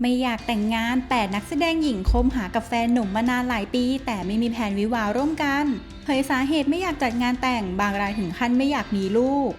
ไม่อยากแต่งงานแต่นักแสดงหญิงคมหากับแฟนหนุ่มมานานหลายปี แต่ไม่มีแผนวิวาร่วมกันเผยสาเหตุไม่อยากจัดงานแต่งบางรายถึงขั้นไม่อยากมีลูก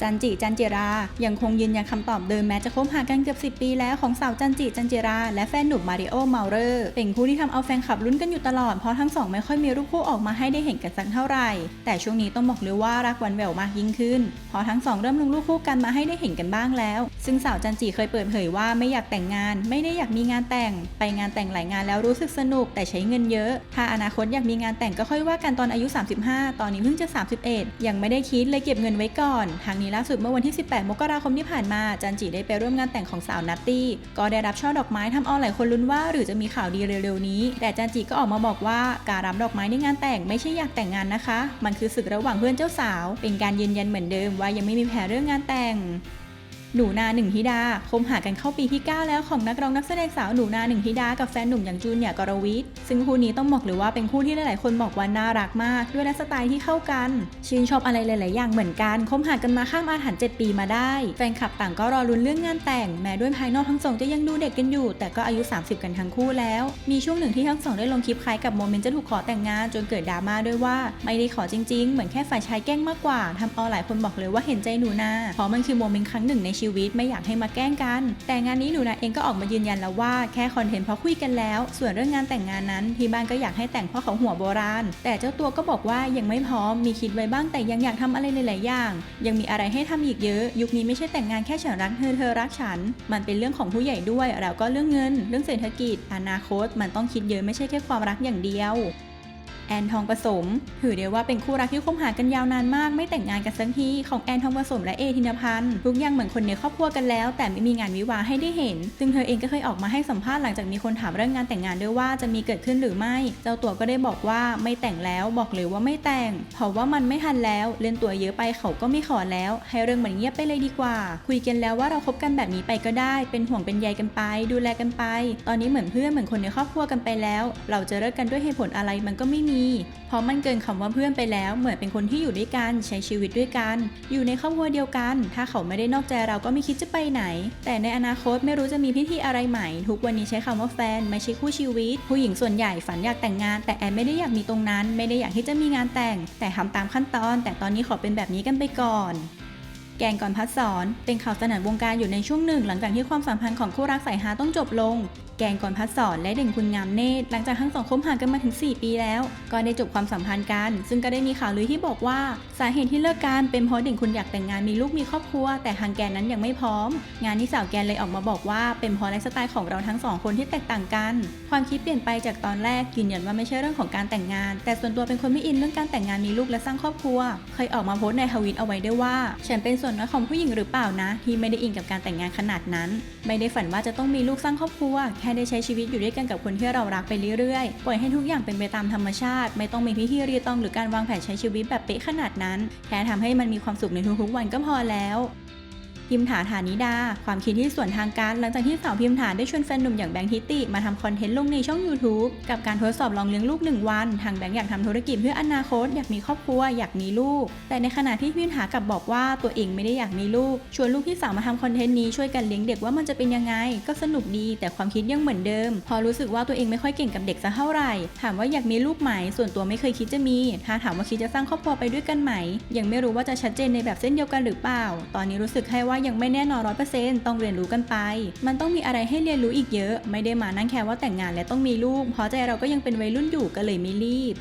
จันจิจันจิรา ยังคงยืนยันคำตอบเดิมแม้จะคบหากันเกือบ 10 ปีแล้วของสาวจันจิจันจิรา และแฟนหนุ่มมาริโอเมาเรอร์เป็นคู่ที่ทำเอาแฟนคลับลุ้นกันอยู่ตลอดเพราะทั้งสองไม่ค่อยมีรูปคู่ออกมาให้ได้เห็นกันสักเท่าไหร่ แต่ช่วงนี้ต้องบอกเลยว่ารักหวันแหววมากยิ่งขึ้นเพราะทั้งสองเริ่มลงรูปคู่กันมาให้ได้เห็นกันบ้างแล้ว ซึ่งสาวจันจิเคยเปิดเผยว่าไม่อยากแต่งงาน ไม่ได้อยากมีงานแต่ง ไปงานแต่งหลายงานแล้วรู้สึกสนุก แต่ใช้เงินเยอะ ถ้าอนาคตอยากมีงานแต่งก็ค่อยว่ากันตอนอายุ 35 ตอนนี้เพิ่งจะ 31 ยังไม่ได้คิดเลยเก็บเงินไว้ก่อนทางนี้ล่าสุดเมื่อวันที่ 18 มกราคมที่ผ่านมา จันจิได้ไปร่วมงานแต่งของสาวนัตตี้ ก็ได้รับช่อดอกไม้ทำเอาหลายคนลุ้นว่า หรือจะมีข่าวดีเร็วๆนี้ แต่จันจิก็ออกมาบอกว่าการรับดอกไม้ในงานแต่งไม่ใช่อยากแต่งงานนะคะ มันคือศึกระหว่างเพื่อนเจ้าสาว เป็นการยืนยันเหมือนเดิมว่ายังไม่มีแผนเรื่องงานแต่ง หนูนาหนึ่งธิดาคบหากันเข้าปีที่ 9 แล้วของนักร้องนักแสดงสาวหนูนาหนึ่งธิดากับแฟนหนุ่มอย่างจูนเนียกรวิทย์ซึ่งคู่นี้ต้องบอกเลยว่าเป็นคู่ที่หลายๆคนบอกว่าน่ารักมาก ด้วยลฟ์สไตล์ที่เข้ากัน ชื่นชอบอะไรหลาย ๆ อย่างเหมือนกันคบหากันมาข้ามอาถรรพ์7ปีมาได้ แฟนคลับต่างก็รอลุ้นเรื่องงานแต่ง แม้ด้วยภายนอกทั้งสองจะยังดูเด็กกันอยู่ แต่ก็อายุ 30 กันทั้งคู่แล้ว มีช่วงหนึ่งที่ทั้งสองได้ลงคลิปคล้ายกับโมเมนต์จะถูกขอแต่งงานจนเกิดดราม่าด้วยว่าไม่ได้ขอจริง ๆ เหมือนแค่ฝ่ายชายแกล้งมากกว่าทำเอาหลายคนบอกเลยว่าเห็นใจหนูนาเพราะมันคือโมเมนต์ครั้งหนึ่งในชีวิตไม่อยากให้มาแกล้งกัน แต่งานนี้หนูนาเองก็ออกมายืนยันแล้วว่าแค่คอนเทนต์เพราะคุยกันแล้ว ส่วนเรื่องงานแต่งงานนั้นที่บ้านก็อยากให้แต่งเพราะเขาหัวโบราณ แต่เจ้าตัวก็บอกว่ายังไม่พร้อมมีคิดไว้บ้างแต่ยังอยากทำอะไรหลายๆอย่าง ยังมีอะไรให้ทำอีกเยอะ ยุคนี้ไม่ใช่แต่งงานแค่ฉันรักเธอเธอรักฉัน มันเป็นเรื่องของผู้ใหญ่ด้วยแล้วก็เรื่องเงิน เรื่องเศรษฐกิจ อนาคต มันต้องคิดเยอะไม่ใช่แค่ความรักอย่างเดียว อนทองผสม ถือได้ว่าเป็นคู่รักที่คบหากันยาวนานมาก ไม่แต่งงานกันสักทีของแอนทองผสมและเอธินพันธ์ทุกอย่างเหมือนคนในครอบครัวกันแล้ว แต่ไม่มีงานวิวาให้ได้เห็น ซึ่งเธอเองก็เคยออกมาให้สัมภาษณ์หลังจากมีคนถามเรื่องงานแต่งงานด้วยว่าจะมีเกิดขึ้นหรือไม่ เจ้าตัวก็ได้บอกว่าไม่แต่งแล้วบอกเลยว่าไม่แต่ง เพราะว่ามันไม่ทันแล้ว เล่นตัวเยอะไปเขาก็ไม่ขอแล้ว ให้เรื่องมันเงียบไปเลยดีกว่า คุยกันแล้วว่าเราคบกันแบบนี้ไปก็ได้ เป็นห่วงเป็นใยกันไป ดูแลกันไป ตอนนี้เหมือนเพื่อนเหมือนคนในครอบครัวกันไปแล้ว เราจะเลิกกันด้วยเหตุผลอะไรมันก็ไม่มีเพราะมันเกินคำว่าเพื่อนไปแล้ว เหมือนเป็นคนที่อยู่ด้วยกันใช้ชีวิตด้วยกัน อยู่ในครอบครัวเดียวกัน ถ้าเขาไม่ได้นอกใจเราก็ไม่คิดจะไปไหน แต่ในอนาคตไม่รู้จะมีพิธีอะไรใหม่ ทุกวันนี้ใช้คำว่าแฟนไม่ใช่คู่ชีวิต ผู้หญิงส่วนใหญ่ฝันอยากแต่งงาน แต่แอนไม่ได้อยากมีตรงนั้น ไม่ได้อยากที่จะมีงานแต่ง แต่ทำตามขั้นตอน แต่ตอนนี้ขอเป็นแบบนี้กันไปก่อน แกงก่อนพัดสอนเป็นข่าวสนั่นวงการอยู่ในช่วงหนึ่ง หลังจากที่ความสัมพันธ์ของคู่รักสายฮาต้องจบลง แกงก่อนพัดสอนและเด่นคุณงามเนตรหลังจากทั้งสองคบหากันมาถึง 4 ปีแล้ว ก็ได้จบความสัมพันธ์กัน ซึ่งก็ได้มีข่าวลือที่บอกว่า สาเหตุที่เลิกกันเป็นเพราะเด่นคุณอยากแต่งงานมีลูกมีครอบครัว แต่ทางแกนนั้นยังไม่พร้อม งานนี้สาวแกนเลยออกมาบอกว่า เป็นเพราะไลฟ์สไตล์ของเราทั้งสองคนที่แตกต่างกัน ความคิดเปลี่ยนไปจากตอนแรกยืนยันว่าไม่ใช่เรื่องของการแต่งงาน แต่ส่วนตัวเป็นคนไม่อินเรื่องการแต่งงานมีลูกและสร้างครอบครัว เคยออกมาโพสต์ในทวิตเอาไว้ด้วยว่า ฉันเป็นส่วนน้อยของผู้หญิงหรือเปล่านะ ที่ไม่ได้อินกับการแต่งงานขนาดนั้น ไม่ได้ฝันว่าจะต้องมีลูกสร้างครอบครัว แค่ได้ใช้ชีวิตอยู่ด้วยกันกับคนที่เรารักไปเรื่อยๆ ปล่อยให้ทุกอย่างเป็นไปตามธรรมชาติ ไม่ต้องมีพิธีรีตองหรือการวางแผนใช้ชีวิตแบบเป๊ะขนาดนั้น แค่ทำให้มันมีความสุขในทุกๆวันก็พอแล้ว พิมถาฐานิดา ความคิดที่ส่วนทางการ หลังจากที่สาวพิมถาได้ชวนแฟนหนุ่มอย่างแบงค์ทิติ มาทำคอนเทนต์ลงในช่อง YouTube กับการทดสอบลองเลี้ยงลูก 1 วัน ทางแบงค์อยากทำธุรกิจเพื่ออนาคต อยากมีครอบครัว อยากมีลูก แต่ในขณะที่พิมถากลับบอกว่าตัวเองไม่ได้อยากมีลูก ชวนลูกที่สาวมาทำคอนเทนต์นี้ช่วยกันเลี้ยงเด็กว่ามันจะเป็นยังไง ก็สนุกดี แต่ความคิดยังเหมือนเดิม พอรู้สึกว่าตัวเองไม่ค่อยเก่งกับเด็กสักเท่าไหร่ ถามว่าอยากมีลูกไหม ส่วนตัวไม่เคยคิดจะมี ถ้าถามว่าคิดจะสร้างครอบครัวไปด้วยกันไหม ยังไม่รู้ว่าจะชัดเจนในแบบเส้นเดียวกันหรือเปล่า ตอนนี้รู้สึกแค่ว่ายังไม่แน่นอนร้อยเปอร์เซ็นต์ต้องเรียนรู้กันไป มันต้องมีอะไรให้เรียนรู้อีกเยอะ ไม่ได้มานั่งแค่ว่าแต่งงานและต้องมีลูกเพราะใจเราก็ยังเป็นวัยรุ่นอยู่ก็เลยไม่รีบ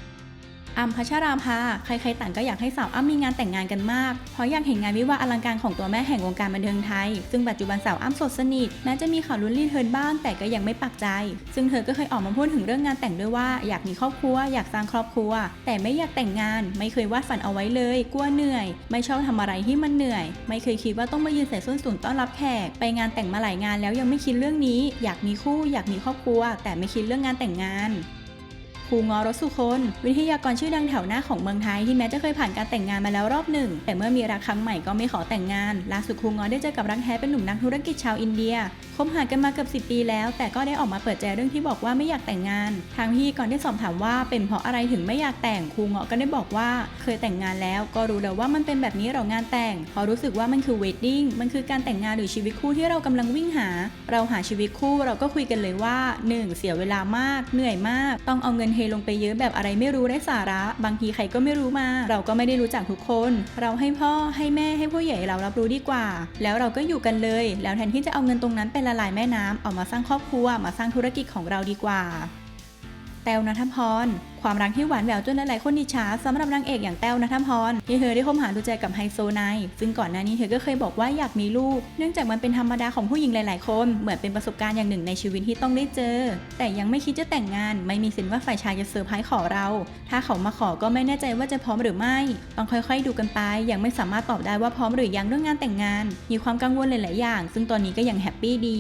อัมพัชราภาใครๆต่างก็อยากให้สาวอ้ำมีงานแต่งงานกันมาก เพราะอยากเห็นงานวิวาอลังการของตัวแม่แห่งวงการบันเทิงไทย ซึ่งปัจจุบันสาวอ้ำโสดสนิท แม้จะมีข่าวลุ้นรีเทิร์นบ้าง แต่ก็ยังไม่ปักใจ ซึ่งเธอก็เคยออกมาพูดถึงเรื่องงานแต่งด้วยว่า อยากมีครอบครัว อยากสร้างครอบครัว แต่ไม่อยากแต่งงาน ไม่เคยวาดฝันเอาไว้เลย กลัวเหนื่อย ไม่ชอบทำอะไรที่มันเหนื่อย ไม่เคยคิดว่าต้องมายืนใส่ส้นสูงต้อนรับแขก ไปงานแต่งมาหลายงานแล้วยังไม่คิดเรื่องนี้ อยากมีคู่ อยากมีครอบครัว แต่ไม่คิดเรื่องงานแต่งงาน รูงอรสุคน วิทยากรชื่อดังแถวหน้าของเมืองไทยที่แม้จะเคยผ่านการแต่งงานมาแล้วรอบหนึ่ง แต่เมื่อมีรักครั้งใหม่ก็ไม่ขอแต่งงานล่าสุดครูงอได้เจอกับรักแท้เป็นหนุ่มนักธุรกิจชาวอินเดียคบหากันมาเกือบ10ปีแล้ว แต่ก็ได้ออกมาเปิดใจเรื่องที่บอกว่าไม่อยากแต่งงาน ทางพิธีกรได้สอบถามว่าเป็นเพราะอะไรถึงไม่อยากแต่งครูเงาะก็ได้บอกว่า เคยแต่งงานแล้ว ก็รู้แล้วว่ามันเป็นแบบนี้หรองานแต่งเพราะรู้สึกว่ามันคือเวดดิ้งมันคือการแต่งงานหรือชีวิตคู่ที่เรากำลังวิ่งหา เราหาชีวิตคู่เราก็คุยกันเลยว่า 1. เสียเวลามากเหนื่อยมาก ต้องเอาเงินเลงไปเยอะแบบอะไรไม่รู้ไร้สาระ บางทีใครก็ไม่รู้มา เราก็ไม่ได้รู้จักทุกคน เราให้พ่อให้แม่ให้ผู้ใหญ่เรารับรู้ดีกว่า แล้วเราก็อยู่กันเลย แล้วแทนที่จะเอาเงินตรงนั้นไปละลายแม่น้ำเอามาสร้างครอบครัวมาสร้างธุรกิจของเราดีกว่า แต้วนัทพร ความรักที่หวานแหววจนหลายๆคนอิจฉาสำหรับนางเอกอย่างแต้วนัทพรที่เธอได้คบหาดูใจกับไฮโซไนซึ่งก่อนหน้านี้เธอก็เคยบอกว่าอยากมีลูก เนื่องจากมันเป็นธรรมดาของผู้หญิงหลาย ๆ คน เหมือนเป็นประสบการณ์อย่างหนึ่งในชีวิตที่ต้องได้เจอ แต่ยังไม่คิดจะแต่งงาน ไม่มีสินว่าฝ่ายชายจะเซอร์ไพรส์ขอเรา ถ้าเขามาขอก็ไม่แน่ใจว่าจะพร้อมหรือไม่ ต้องค่อย ๆ ดูกันไป ยังไม่สามารถตอบได้ว่าพร้อมหรือยังเรื่องงานแต่งงาน มีความกังวลหลาย ๆ อย่าง ซึ่งตอนนี้ก็ยังแฮปปี้ดี